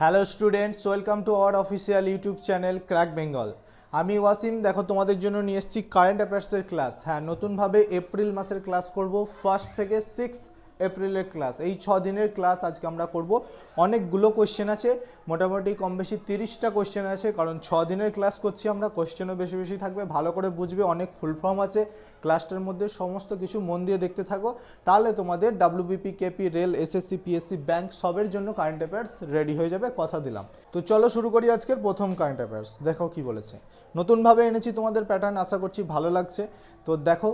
Hello students, welcome to our official YouTube channel crack Bengal. আমি ওয়াসিম, দেখো তোমাদের জন্য নিয়ে এসেছি কারেন্ট অ্যাফেয়ার্সের ক্লাস হ্যাঁ নতুনভাবে এপ্রিল মাসের ক্লাস করব ফার্স্ট থেকে সিক্স এপ্রিলের ক্লাস এই ছ দিনের ক্লাস আজকে আমরা করব। অনেকগুলো কোশ্চেন আছে। মোটামুটি কম বেশি তিরিশটা কোশ্চেন আছে, কারণ ছ দিনের ক্লাস করছি আমরা। কোশ্চেনও বেশি বেশি থাকবে। ভালো করে বুঝবে। অনেক ফুল ফর্ম আছে। ক্লাসটার মধ্যে সমস্ত কিছু মন দিয়ে দেখতে থাকো। তাহলে তোমাদের WBP KP rail SSC PSC bank সবের জন্য কারেন্ট অ্যাফেয়ার্স রেডি হয়ে যাবে। কথা দিলাম। তো চলো শুরু করি আজকের প্রথম কারেন্ট অ্যাফেয়ার্স দেখো কি বলেছে। নতুনভাবে এনেছি তোমাদের প্যাটার্ন আশা করছি ভালো লাগছে। তো দেখো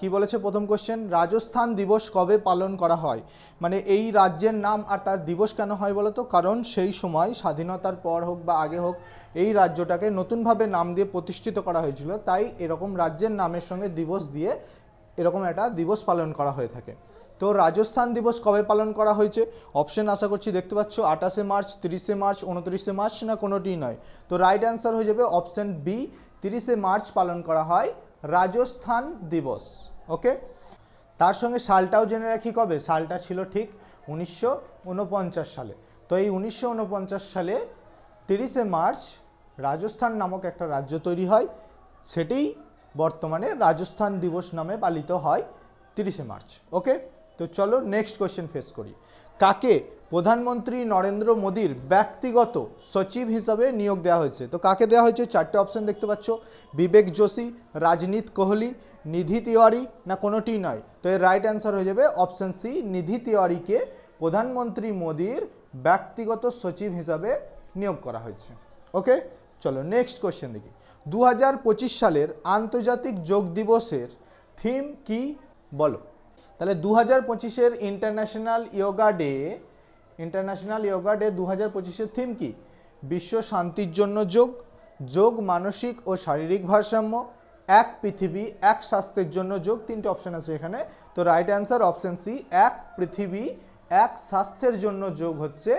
কি বলেছে প্রথম কোশ্চেন রাজস্থান দিবস কবে পালন করা হয়। মানে এই রাজ্যের নাম আর তার দিবস কেন হয় বলো তো? কারণ সেই সময় স্বাধীনতার পর হোক বা আগে হোক এই রাজ্যটাকে নতুনভাবে নাম দিয়ে প্রতিষ্ঠিত করা হয়েছিল। তাই এরকম রাজ্যের নামের সঙ্গে দিবস দিয়ে এরকম একটা দিবস পালন করা হয়ে থাকে। তো রাজস্থান দিবস কবে পালন করা হয়েছে? অপশন আশা করছি দেখতে পাচ্ছ আঠাশে মার্চ, তিরিশে মার্চ, উনত্রিশে মার্চ না কোনোটিই নয়। তো রাইট অ্যান্সার হয়ে যাবে অপশন বি তিরিশে মার্চ পালন করা হয় রাজস্থান দিবস। ওকে তার সঙ্গে সালটাও জেনে রাখি কবে? সালটা ছিল ঠিক উনিশশো উনপঞ্চাশ সালে। তো এই উনিশশো উনপঞ্চাশ সালে তিরিশে মার্চ রাজস্থান নামক একটা রাজ্য তৈরি হয়। সেটি বর্তমানে রাজস্থান দিবস নামে পালিত হয় তিরিশে মার্চ। ওকে? তো চলো নেক্সট কোয়েশ্চেন ফেস করি। কাকে প্রধানমন্ত্রী নরেন্দ্র মোদীর ব্যক্তিগত সচিব হিসাবে নিয়োগ দেওয়া হয়েছে? তো কাকে দেওয়া হয়েছে? চারটে অপশন দেখতে পাচ্ছ। বিবেক যোশী, রাজনীত কোহলি, নিধি তিওয়ারি না কোনোটিই নয়? তো এর রাইট অ্যান্সার হয়ে যাবে অপশন সি নিধি তিওয়ারিকে প্রধানমন্ত্রী মোদীর ব্যক্তিগত সচিব হিসাবে নিয়োগ করা হয়েছে। ওকে চলো নেক্সট কোয়েশ্চেন দেখি। দু হাজার পঁচিশ সালের আন্তর্জাতিক যোগ দিবসের থিম কি? বলো। তাহলে দু হাজার পঁচিশের international yoga day international yoga day দু হাজার পঁচিশের থিম কি? বিশ্ব শান্তির জন্য যোগ যোগ মানসিক ও শারীরিক ভারসাম্য, এক পৃথিবী, এক স্বাস্থ্যের জন্য যোগ, তিনটে অপশন আছে এখানে। তো রাইট অ্যান্সার অপশন সি এক পৃথিবী, এক স্বাস্থ্যের জন্য যোগ হচ্ছে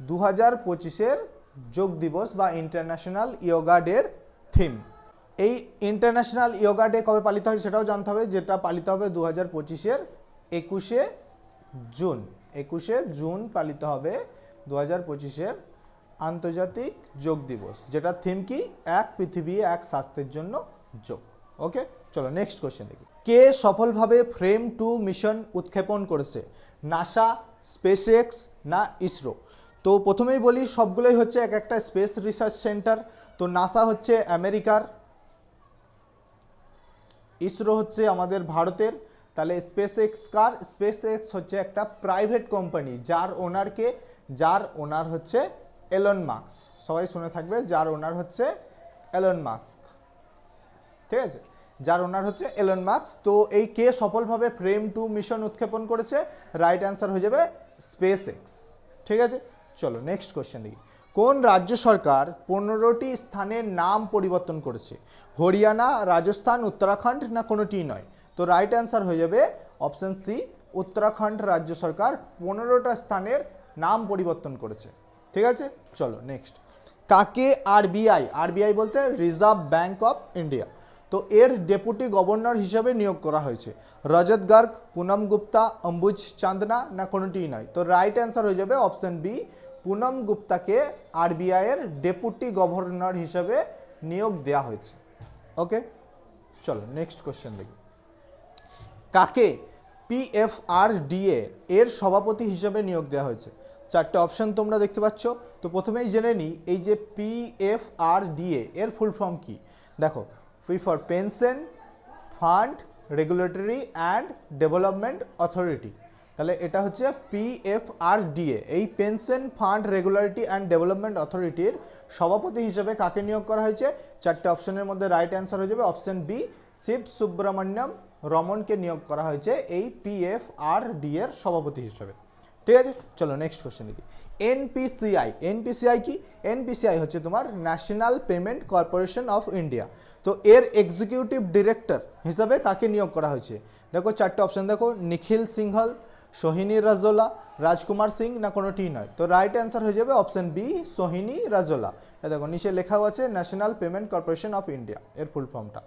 দু হাজার পঁচিশের যোগ দিবস বা ইন্টারন্যাশনাল ইয়োগা ডের থিম এই ইন্টারন্যাশনাল ইয়োগা ডে কবে পালিত হয় সেটাও জানতে হবে, যেটা পালিত হবে দু হাজার পঁচিশের একুশে জুন। একুশে জুন পালিত হবে দু হাজার পঁচিশের আন্তর্জাতিক যোগ দিবস, যেটা থিম কি? এক পৃথিবী, এক স্বাস্থ্যের জন্য যোগ। ওকে চলো নেক্সট কোয়েশ্চেন দেখি। কে সফলভাবে ফ্রেম টু মিশন উৎক্ষেপণ করেছে? নাসা স্পেসএক্স না ইসরো? তো প্রথমেই বলি, সবগুলোই হচ্ছে এক একটা স্পেস রিসার্চ সেন্টার। তো নাসা হচ্ছে আমেরিকার ইসরো হচ্ছে আমাদের ভারতের। তাহলে স্পেস এক্স কার? স্পেস এক্স হচ্ছে একটা প্রাইভেট কোম্পানি যার ওনারকে যার ওনার হচ্ছে এলন মাস্ক সবাই শুনে থাকবে, যার ওনার হচ্ছে এলন মাস্ক ঠিক আছে? যার ওনার হচ্ছে এলন মার্কস তো এই কে সফলভাবে ফ্রেম টু মিশন উৎক্ষেপণ করেছে? রাইট অ্যান্সার হয়ে যাবে স্পেস এক্স ঠিক আছে? চলো নেক্সট কোয়েশ্চেন দেখি। কোন রাজ্য সরকার পনেরোটি স্থানের নাম পরিবর্তন করেছে? হরিয়ানা, রাজস্থান, উত্তরাখণ্ড না কোনোটিই নয়? তো রাইট অ্যান্সার হয়ে যাবে অপশন সি উত্তরাখণ্ড রাজ্য সরকার পনেরোটা স্থানের নাম পরিবর্তন করেছে। ঠিক আছে? চলো নেক্সট কাকে আরবিআই আরবিআই বলতে রিজার্ভ ব্যাঙ্ক অফ ইন্ডিয়া তো এর ডেপুটি গভর্নর হিসেবে নিয়োগ করা হয়েছে। রজত গার্গ, পুনম গুপ্তা, অম্বুজ চান্দনা না কোনোটিই নয়? তো রাইট অ্যান্সার হয়ে যাবে অপশন বি পুনম গুপ্তাকে আরবিআই এর ডেপুটি গভর্নর হিসেবে নিয়োগ দেওয়া হয়েছে। ওকে? চলো নেক্সট কোশ্চেন দেখি। কাকে পিএফআরডিএ এর সভাপতি হিসেবে নিয়োগ দেওয়া হয়েছে? চারটে অপশান তোমরা দেখতে পাচ্ছ। তো প্রথমেই জেনে নিই, এই যে পিএফআরডিএ এর ফুল ফর্ম কি? দেখো P for pension fund regulatory and development authority তাহলে এটা হচ্ছে পিএফআরডিএ এই pension fund regularity and development অথরিটির সভাপতি হিসেবে কাকে নিয়োগ করা হয়েছে? চারটে অপশনের মধ্যে রাইট অ্যান্সার হয়ে যাবে অপশন বি শিব সুব্রমণ্যম রমনকে নিয়োগ করা হয়েছে এই পিএফআরডি এর সভাপতি হিসেবে। ঠিক আছে? চলো নেক্সট কোশ্চেন দেখি। এনপিসিআই এনপিসিআই কি? এনপিসিআই হচ্ছে তোমার national payment corporation of India তো এর এক্সিকিউটিভ ডিরেক্টর হিসাবে কাকে নিয়োগ করা হয়েছে? দেখো চারটে অপশন দেখো নিখিল সিংহল সোহিনী রাজোলা, রাজকুমার সিং, না কোনোটি নয়। তো রাইট অ্যান্সার হয়ে যাবে অপশন বি সোহিনী রাজোলা। দেখো, নিচে লেখাও আছে national payment corporation of India এর ফুল ফর্মটা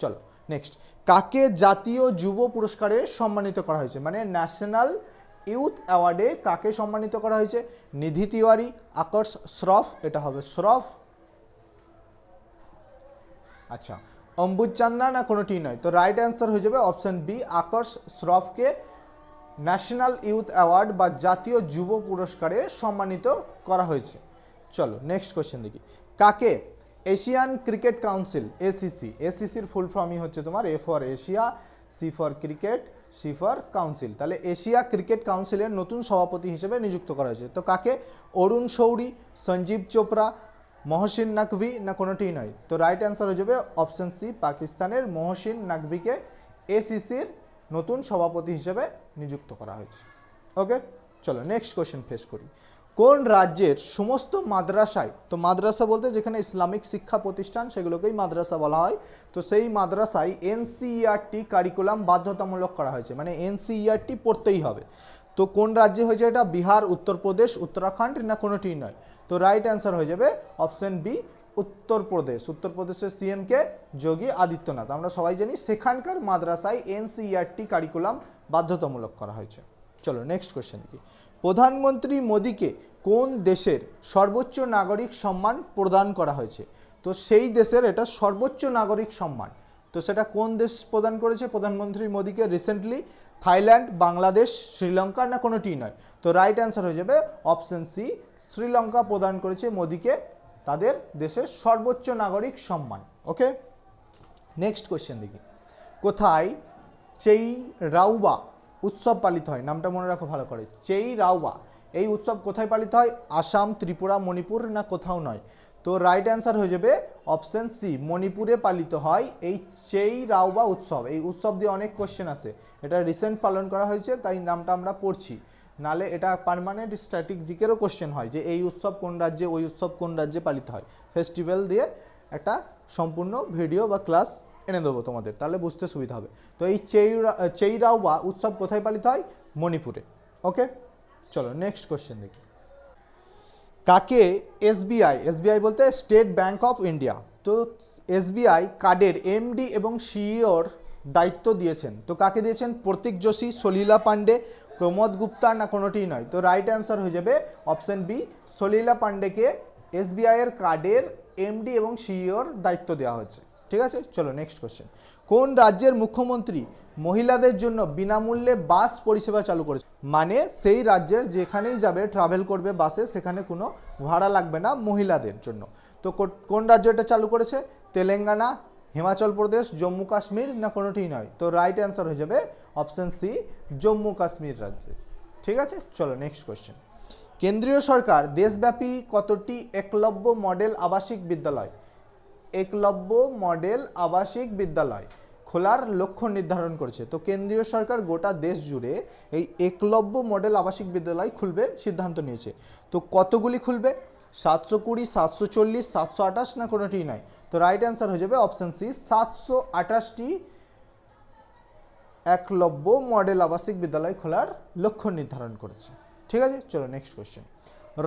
চলো নেক্সট কাকে জাতীয় যুব পুরস্কারে সম্মানিত করা হয়েছে? মানে ন্যাশনাল ইউথ অ্যাওয়ার্ডে কাকে সম্মানিত করা হয়েছে? নিধি তিওয়ারি, আকর্ষ শ্রফ, এটা হবে শ্রফ। আচ্ছা অম্বুজ চান্দা না কোনোটি নয়। তো রাইট অ্যান্সার হয়ে যাবে অপশন বি আকর্ষ শ্রফকে ন্যাশনাল ইউথ অ্যাওয়ার্ড বা জাতীয় যুব পুরস্কারে সম্মানিত করা হয়েছে। চলো নেক্সট কোয়েশ্চেন দেখি। কাকে? Asian cricket council, ACC. এসিসির full ফর্মই হচ্ছে তোমার A for Asia C for cricket C for council তাহলে এশিয়া ক্রিকেট কাউন্সিলের নতুন সভাপতি হিসেবে নিযুক্ত করা হয়েছে। তো কাকে? অরুণ শৌরি, সঞ্জীব চোপড়া, মহসিন নাকভি না কোনোটিই নয়? তো রাইট অ্যান্সার হয়ে যাবে অপশন সি পাকিস্তানের মহসিন নাকভিকে এসিসির নতুন সভাপতি হিসেবে নিযুক্ত করা হয়েছে। ওকে চলো নেক্সট কোয়েশ্চেন ফেস করি। কোন রাজ্যের সমস্ত মাদ্রাসায়, তো মাদ্রাসা বলতে যেখানে ইসলামিক শিক্ষা প্রতিষ্ঠান, সেগুলোকেই মাদ্রাসা বলা হয়। তো সেই মাদ্রাসায় এনসিইআরটি কারিকুলাম বাধ্যতামূলক করা হয়েছে। মানে এনসিইআরটি পড়তেই হবে। তো কোন রাজ্যে হয়েছে এটা? বিহার, উত্তরপ্রদেশ, উত্তরাখণ্ড না কোনোটি নয়। তো রাইট অ্যান্সার হয়ে যাবে অপশন বি উত্তরপ্রদেশ। উত্তরপ্রদেশের সিএমকে যোগী আদিত্যনাথ। আমরা সবাই জানি সেখানকার মাদ্রাসায় এনসিইআরটি কারিকুলাম বাধ্যতামূলক করা হয়েছে। চলো নেক্সট কোয়েশ্চেন দেখি। প্রধানমন্ত্রী মোদীকে কোন দেশের সর্বোচ্চ নাগরিক সম্মান প্রদান করা হয়েছে? তো সেই দেশের এটা সর্বোচ্চ নাগরিক সম্মান। তো সেটা কোন দেশ প্রদান করেছে? প্রধানমন্ত্রী মোদীকে রিসেন্টলি থাইল্যান্ড, বাংলাদেশ, শ্রীলঙ্কা না কোনোটি নয়? তো রাইট অ্যান্সার হয়ে যাবে অপশন সি শ্রীলঙ্কা প্রদান করেছে মোদীকে তাদের দেশের সর্বোচ্চ নাগরিক সম্মান। ওকে নেক্সট কোয়েশ্চেন দেখি। কোথায় চেই রাউবা উৎসব পালিত হয়? নামটা মনে রাখো ভালো করে। চেই রাউবা এই উৎসব কোথায় পালিত হয়? আসাম, ত্রিপুরা, মণিপুর না কোথাও নয়? তো রাইট অ্যান্সার হয়ে যাবে অপশন সি মণিপুরে পালিত হয় এই চেই রাউবা উৎসব। এই উৎসব দিয়ে অনেক কোশ্চেন আছে। এটা রিসেন্ট পালন করা হয়েছে, তাই নামটা আমরা পড়ছি। নালে এটা পার্মানেন্ট স্ট্র্যাটেজিকেরও কোশ্চেন হয় যে এই উৎসব কোন রাজ্যে, ওই উৎসব কোন রাজ্যে পালিত হয়। ফেস্টিভ্যাল দিয়ে একটা সম্পূর্ণ ভিডিও বা ক্লাস এনে দেবো তোমাদের, তাহলে বুঝতে সুবিধা হবে। তো এই চেইরা চেইরাওবা উৎসব কোথায় পালিত হয়? মণিপুরে। ওকে চলো নেক্সট কোশ্চেন দেখি। কাকে এসবিআই এসবিআই বলতে স্টেট ব্যাংক অফ ইন্ডিয়া তো এসবিআই কার্ডের এমডি এবং সিইওর দায়িত্ব দিয়েছেন? তো কাকে দিয়েছেন? প্রতীক যোশী, সলীলা পান্ডে প্রমোদ গুপ্তা না কোনোটিই নয়। তো রাইট অ্যান্সার হয়ে যাবে অপশন বি সলীলা পান্ডেকে এসবিআই এর কার্ডের এমডি এবং সিইওর দায়িত্ব দেওয়া হয়েছে। ঠিক আছে? চলো নেক্সট কোশ্চেন কোন রাজ্যের মুখ্যমন্ত্রী মহিলাদের জন্য বিনামূল্যে বাস পরিষেবা চালু করেছে? মানে সেই রাজ্যের যেখানেই যাবে ট্রাভেল করবে বাসে সেখানে কোনো ভাড়া লাগবে না মহিলাদের জন্য। তো কোন রাজ্য এটা চালু করেছে? তেলেঙ্গানা হিমাচল প্রদেশ, জম্মু কাশ্মীর, না কোনোটিই নয়? তো রাইট অ্যান্সার হয়ে যাবে অপশন সি জম্মু কাশ্মীর রাজ্যের ঠিক আছে? চলো নেক্সট কোশ্চেন কেন্দ্রীয় সরকার দেশব্যাপী কতটি একলব্য মডেল আবাসিক বিদ্যালয়? একলব্য মডেল আবাসিক বিদ্যালয় খোলার লক্ষ্য নির্ধারণ করেছে। তো কেন্দ্রীয় সরকার গোটা দেশ জুড়ে এই একলব্য মডেল আবাসিক বিদ্যালয় খুলবে সিদ্ধান্ত নিয়েছে। তো কতগুলি খুলবে? সাতশো কুড়ি, সাতশো চল্লিশ, সাতশো আঠাশ না কোনোটিই নয় তো রাইট অ্যান্সার হয়ে যাবে অপশান সি সাতশো আঠাশটি একলব্য মডেল আবাসিক বিদ্যালয় খোলার লক্ষ্য নির্ধারণ করেছে। ঠিক আছে? চলো নেক্সট কোশ্চেন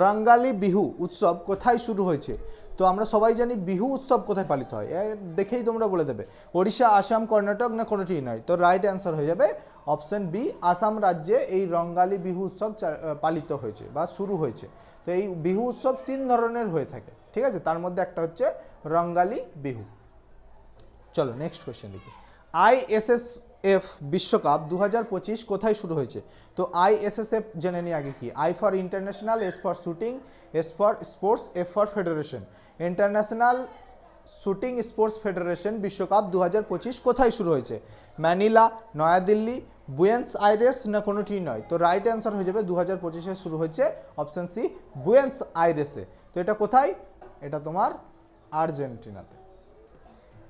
রঙ্গালী বিহু উৎসব কোথায় শুরু হয়েছে? তো আমরা সবাই জানি বিহু উৎসব কোথায় পালিত হয়। দেখেই তোমরা বলে দেবে, ওড়িশা, আসাম, কর্ণাটক না কোনোটিই নয় তো রাইট অ্যান্সার হয়ে যাবে অপশন বি আসাম রাজ্যে এই রঙ্গালী বিহু উৎসব পালিত হয়েছে বা শুরু হয়েছে। তো এই বিহু উৎসব তিন ধরনের হয়ে থাকে, ঠিক আছে? তার মধ্যে একটা হচ্ছে রঙ্গালী বিহু। চলো নেক্সট কোয়েশ্চেন দেখি। আইএসএসএফ বিশ্বকাপ দু পঁচিশ কোথায় শুরু হয়েছে? তো আইএসএসএফ জেনে নিই আগে কি? I for international, S for shooting, S for sports, F for federation. International shooting sports federation বিশ্বকাপ দু হাজার পঁচিশ কোথায় শুরু হয়েছে? ম্যানিলা, নয়াদিল্লি বুয়েন্স আইরেস না কোনোটি নয়। তো রাইট অ্যান্সার হয়ে যাবে দু হাজার পঁচিশে শুরু হয়েছে অপশন সি বুয়েন্স আইরেসে তো এটা কোথায়? এটা তোমার আর্জেন্টিনাতে।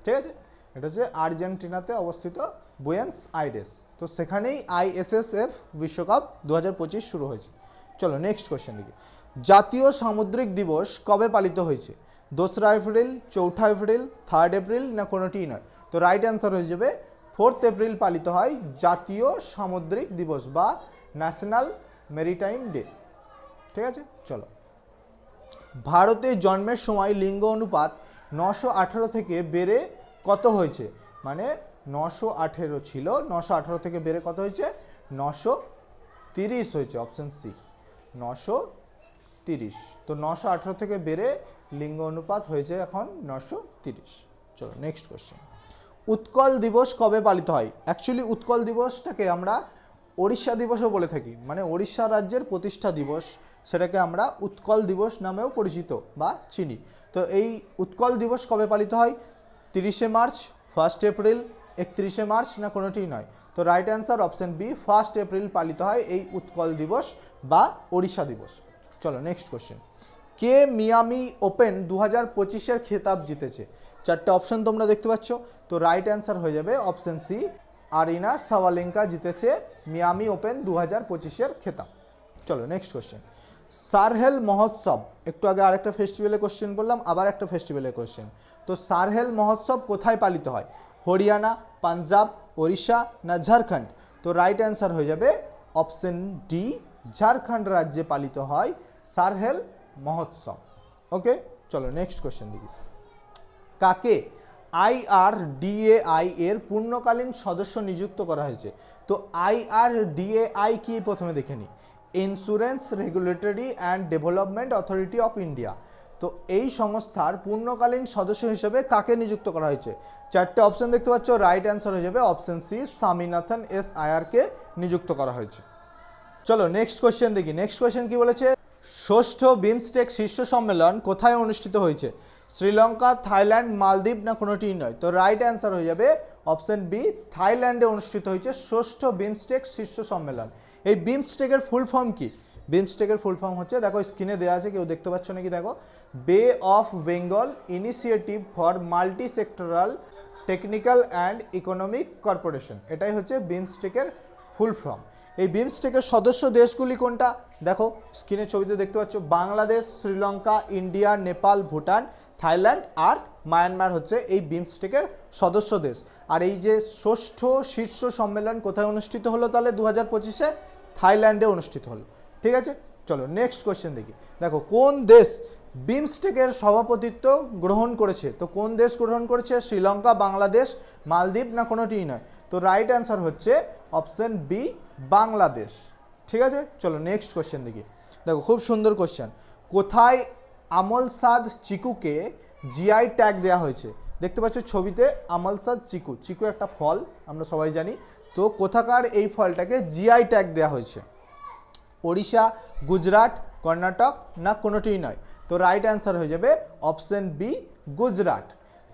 ঠিক আছে? এটা হচ্ছে আর্জেন্টিনাতে অবস্থিত বুয়েন্স আইরেস তো সেখানেই আইএসএসএফ বিশ্বকাপ দু হাজার পঁচিশ শুরু হয়েছে। চলো নেক্সট কোয়েশ্চেন দেখি। জাতীয় সামুদ্রিক দিবস কবে পালিত হয়েছে? দোসরা এপ্রিল, চৌঠা এপ্রিল থার্ড এপ্রিল না কোনোটিই নয়। তো রাইট অ্যান্সার হয়ে যাবে ফোর্থ এপ্রিল পালিত হয় জাতীয় সামুদ্রিক দিবস বা ন্যাশনাল মেরিটাইম ডে। ঠিক আছে? চলো। ভারতে জন্মের সময় লিঙ্গ অনুপাত নশো আঠেরো থেকে বেড়ে কত হয়েছে? মানে নশো আঠেরো ছিল, নশো আঠেরো থেকে বেড়ে কত হয়েছে? নশো তিরিশ হয়েছে, অপশন সি। নশো তিরিশ। তো নশো আঠেরো থেকে বেড়ে লিঙ্গ অনুপাত হয়েছে এখন নশো তিরিশ। চলো নেক্সট কোশ্চেন উৎকল দিবস কবে পালিত হয়? অ্যাকচুয়ালি উৎকল দিবসটাকে আমরা ওড়িশা দিবসও বলে থাকি। মানে ওড়িশা রাজ্যের প্রতিষ্ঠা দিবস, সেটাকে আমরা উৎকল দিবস নামেও পরিচিত বা চিনি। তো এই উৎকল দিবস কবে পালিত হয়? তিরিশে মার্চ ফার্স্ট এপ্রিল একত্রিশে মার্চ না কোনোটিই নয়। তো right answer option B first April পালিত হয় এই উৎকল দিবস বা ওড়িশা দিবস। চলো নেক্সট কোশ্চেন কে মিয়ামি ওপেন দু হাজার পঁচিশের খেতাব জিতেছে? চারটে অপশন তোমরা দেখতে পাচ্ছ। তো রাইট অ্যান্সার হয়ে যাবে অপশন সি আরিনা সাওয়ালেঙ্কা জিতেছে মিয়ামি ওপেন দু হাজার পঁচিশের খেতাব। চলো নেক্সট কোশ্চেন সারহেল মহোৎসব, একটু আগে আরেকটা ফেস্টিভ্যালের কোশ্চেন বললাম আবার একটা ফেস্টিভ্যালের কোশ্চেন তো সারহেল মহোৎসব কোথায় পালিত হয়? হরিয়ানা, পাঞ্জাব, ওড়িশা না ঝাড়খণ্ড? তো রাইট অ্যান্সার হয়ে যাবে অপশন ডি ঝাড়খণ্ড রাজ্যে পালিত হয় সারহেল মহোৎসব। ওকে চলো নেক্সট কোশ্চেন দেখি। কাকে? আইআরডিএআই এর পূর্ণকালীন সদস্য নিযুক্ত করা হয়েছে। তো আইআরডিএআই কি প্রথমে দেখে নিই insurance regulatory and development authority of India তো এই সংস্থার পূর্ণকালীন সদস্য হিসেবে কাকে নিযুক্ত করা হয়েছে? চারটে অপশন দেখতে পাচ্ছ রাইট অ্যান্সার হয়ে যাবে অপশন সি স্বামীনাথন এস আয়ারকে নিযুক্ত করা হয়েছে। চলো নেক্সট কোয়েশ্চেন দেখি। নেক্সট কোয়েশ্চেন কি বলেছে? ষষ্ঠ বিমস্টেক শীর্ষ সম্মেলন কোথায় অনুষ্ঠিত হয়েছে? শ্রীলঙ্কা, থাইল্যান্ড, মালদ্বীপ না কোনোটিই নয়। তো রাইট অ্যান্সার হয়ে যাবে অপশন বি থাইল্যান্ডে অনুষ্ঠিত হয়েছে ষষ্ঠ বিমস্টেক শীর্ষ সম্মেলন। এই বিমস্টেকের ফুল ফর্ম কি? বিমস্টেকের ফুল ফর্ম হচ্ছে, দেখো স্ক্রিনে দেওয়া আছে, কেউ দেখতে পাচ্ছ নাকি? দেখো bay of Bengal initiative for multi sectoral technical and economic corporation এটাই হচ্ছে বিমস্টেকের ফুল ফর্ম। এই বিমস্টেকের সদস্য দেশগুলি কোনটা? দেখো, স্ক্রিনে ছবিতে দেখতে পাচ্ছ বাংলাদেশ, শ্রীলঙ্কা, ইন্ডিয়া, নেপাল, ভুটান, থাইল্যান্ড আর মায়ানমার হচ্ছে এই বিমস্টেকের সদস্য দেশ। আর এই যে ষষ্ঠ শীর্ষ সম্মেলন কোথায় অনুষ্ঠিত হলো তাহলে? দু হাজার পঁচিশে থাইল্যান্ডে অনুষ্ঠিত হলো। ঠিক আছে? চলো নেক্সট কোয়েশ্চেন দেখি। দেখো, কোন দেশ বিমস্টেকের সভাপতিত্ব গ্রহণ করেছে। তো কোন দেশ গ্রহণ করেছে? শ্রীলঙ্কা, বাংলাদেশ, মালদ্বীপ না কোনোটিই নয়? তো রাইট অ্যান্সার হচ্ছে অপশন বি বাংলাদেশ। ঠিক আছে? চলো নেক্সট কোশ্চেন দেখি। দেখো, খুব সুন্দর কোশ্চেন কোথায় আমল সাদ চিকুকে জিআই ট্যাগ দেওয়া হয়েছে? দেখতে পাচ্ছ ছবিতে আমল সাদ চিকু। চিকু একটা ফল, আমরা সবাই জানি। তো কোথাকার এই ফলটাকে জিআই ট্যাগ দেওয়া হয়েছে? ওড়িশা, গুজরাট কর্ণাটক না কোনোটিই নয়। তো রাইট অ্যান্সার হয়ে যাবে অপশন বি গুজরাট।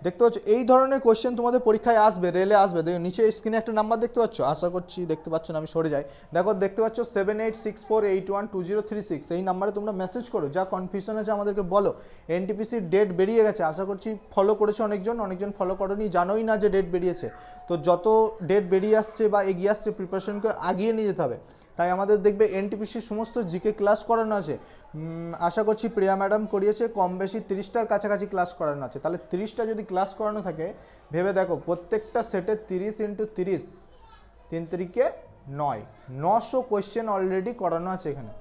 দেখতে পাচ্ছ, এই ধরনের কোশ্চেন তোমাদের পরীক্ষায় আসবে রেলে আসবে। দেখো নিচে স্ক্রিনে একটা নাম্বার দেখতে পাচ্ছ? আশা করছি দেখতে পাচ্ছ না, আমি সরে যাই। দেখো, দেখতে পাচ্ছ seven eight six four eight one two zero three six এই নাম্বারে তোমরা মেসেজ করো, যা কনফিউশন আছে আমাদেরকে বলো। এনটিপিসির ডেট বেরিয়ে গেছে, আশা করছি ফলো করেছে অনেকজন অনেকজন ফলো করনি, জানোই না যে ডেট বেরিয়েছে। তো যত ডেট বেরিয়ে আসছে বা এগিয়ে আসছে প্রিপারেশনকে আগিয়ে নিয়ে যেতে হবে। তাই আমাদের দেখবে এনটিপিসির সমস্ত জিকে ক্লাস করানো আছে। আশা করছি প্রিয়া ম্যাডাম করিয়েছে, কম বেশি তিরিশটার কাছাকাছি ক্লাস করানো আছে। তাহলে তিরিশটা যদি ক্লাস করানো থাকে, ভেবে দেখো প্রত্যেকটা সেটে তিরিশ ইন্টু তিরিশ, তিন তিরিকে নয়। নশো কোয়েশ্চেন অলরেডি করানো আছে এখানে।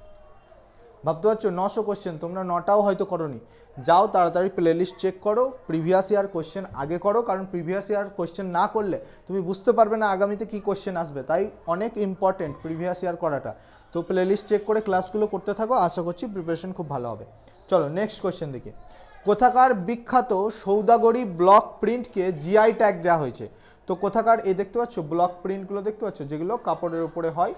ভাবতে পারছ? নশো কোশ্চেন তোমরা নটাও হয়তো করোনি। যাও তাড়াতাড়ি প্লেলিস্ট চেক করো প্রিভিয়াস ইয়ার কোশ্চেন আগে করো, কারণ প্রিভিয়াস ইয়ার কোশ্চেন না করলে তুমি বুঝতে পারবে না আগামীতে কী কোশ্চেন আসবে। তাই অনেক ইম্পর্টেন্ট প্রিভিয়াস ইয়ার করাটা। তো প্লেলিস্ট চেক করে ক্লাসগুলো করতে থাকো, আশা করছি প্রিপারেশন খুব ভালো হবে। চলো নেক্সট কোশ্চেন দেখি। কোথাকার বিখ্যাত সৌদাগরি ব্লক প্রিন্টকে জিআই ট্যাগ দেওয়া হয়েছে? তো কোথাকার, এই দেখতে পাচ্ছ ব্লক প্রিন্টগুলো দেখতে পাচ্ছ, যেগুলো কাপড়ের উপরে হয়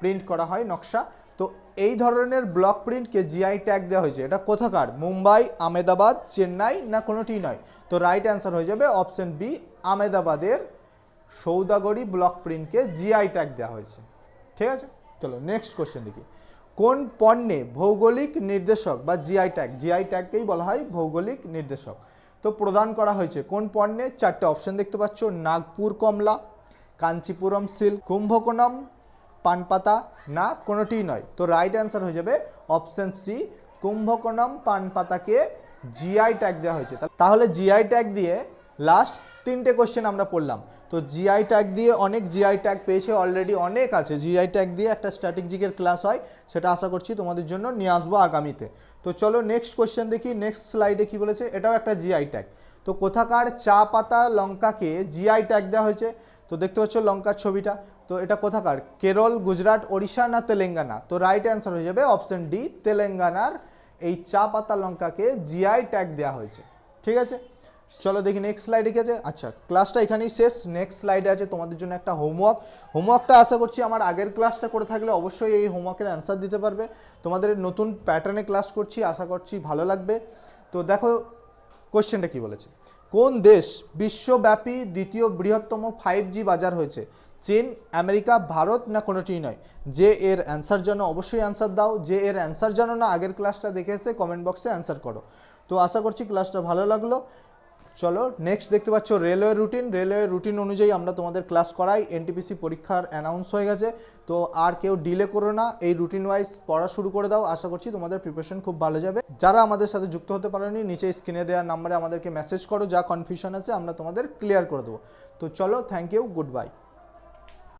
প্রিন্ট করা হয় নকশা। তো এই ধরনের ব্লক প্রিন্টকে জিআই ট্যাগ দেওয়া হয়েছে। এটা কোথাকার? মুম্বাই, আমেদাবাদ, চেন্নাই না কোনোটি নয়? তো রাইট অ্যান্সার হয়ে যাবে অপশন বি আমেদাবাদের সৌদাগরি ব্লক প্রিন্টকে জিআই ট্যাগ দেওয়া হয়েছে। ঠিক আছে? চলো নেক্সট কোশ্চেন দেখি। কোন পণ্যে ভৌগোলিক নির্দেশক বা জিআই ট্যাগ জিআই ট্যাগকেই বলা হয় ভৌগোলিক নির্দেশক। তো প্রদান করা হয়েছে কোন পণ্যে? চারটে অপশন দেখতে পাচ্ছ, নাগপুর কমলা, কাঞ্চিপুরম সিল্ক কুম্ভকোণম পানপাতা, না, কোনোটিই নয়। তো রাইট অ্যান্সার হয়ে যাবে অপশন সি কুম্ভকোণম পানপাতাকে জিআই ট্যাগ দেওয়া হয়েছে। তাহলে জিআই ট্যাগ দিয়ে লাস্ট তিনটে কোশ্চেন আমরা পড়লাম। তো জিআই ট্যাগ দিয়ে অনেক জিআই ট্যাগ পেয়েছে অলরেডি অনেক আছে। জিআই ট্যাগ দিয়ে একটা স্ট্র্যাটেজিকের ক্লাস হয়, সেটা আশা করছি তোমাদের জন্য নিয়ে আসব আগামীতে। তো চলো নেক্সট কোশ্চেন দেখি নেক্সট স্লাইডে কি বলেছে, এটাও একটা জিআই ট্যাগ তো কোথাকার চা পাতা লঙ্কাকে জিআই ট্যাগ দেওয়া হয়েছে? তো দেখতে পাচ্ছ লঙ্কার ছবিটা। তো এটা কোথাকার? কেরল, গুজরাট, ওড়িশা না তেলেঙ্গানা? তো রাইট অ্যান্সার হয়ে যাবে অপশন ডি তেলেঙ্গানার এই চা পাতা লঙ্কাকে জিআই ট্যাগ দেওয়া হয়েছে। ঠিক আছে? চলো দেখি নেক্সট স্লাইডে কি আছে? আচ্ছা ক্লাসটা এখানেই শেষ। নেক্সট স্লাইডে আছে তোমাদের জন্য একটা হোমওয়ার্ক হোমওয়ার্কটা আশা করছি আমার আগের ক্লাসটা করে থাকলে অবশ্যই এই হোমওয়ার্কের অ্যান্সার দিতে পারবে। তোমাদের নতুন প্যাটার্নে ক্লাস করছি, আশা করছি ভালো লাগবে। তো দেখো কোশ্চেনটা কি বলেছে? কোন দেশ বিশ্বব্যাপী দ্বিতীয় বৃহত্তম ফাইভ জি বাজার হয়েছে? চীন, আমেরিকা, ভারত না কোনোটিই নয়। যে এর অ্যান্সার জানো, অবশ্যই অ্যান্সার দাও। যে এর অ্যান্সার জানো না, আগের ক্লাসটা দেখে এসে কমেন্ট বক্সে অ্যান্সার করো। তো আশা করছি ক্লাসটা ভালো লাগল। চলো নেক্সট দেখতে পাচ্ছ রেলওয়ে রুটিন রেলওয়ে রুটিন অনুযায়ী আমরা তোমাদের ক্লাস করাই। এনটিপিসি পরীক্ষার অ্যানাউন্স হয়ে গেছে। তো আর কেউ ডিলে করো না। এই রুটিন ওয়াইজ পড়া শুরু করে দাও। আশা করছি তোমাদের প্রিপারেশন খুব ভালো যাবে। যারা আমাদের সাথে যুক্ত হতে পারেনি, নিচে স্ক্রিনে দেওয়ার নাম্বারে আমাদেরকে মেসেজ করো। যা কনফিউশন আছে, আমরা তোমাদের ক্লিয়ার করে দেবো। তো চলো থ্যাংক ইউ গুড বাই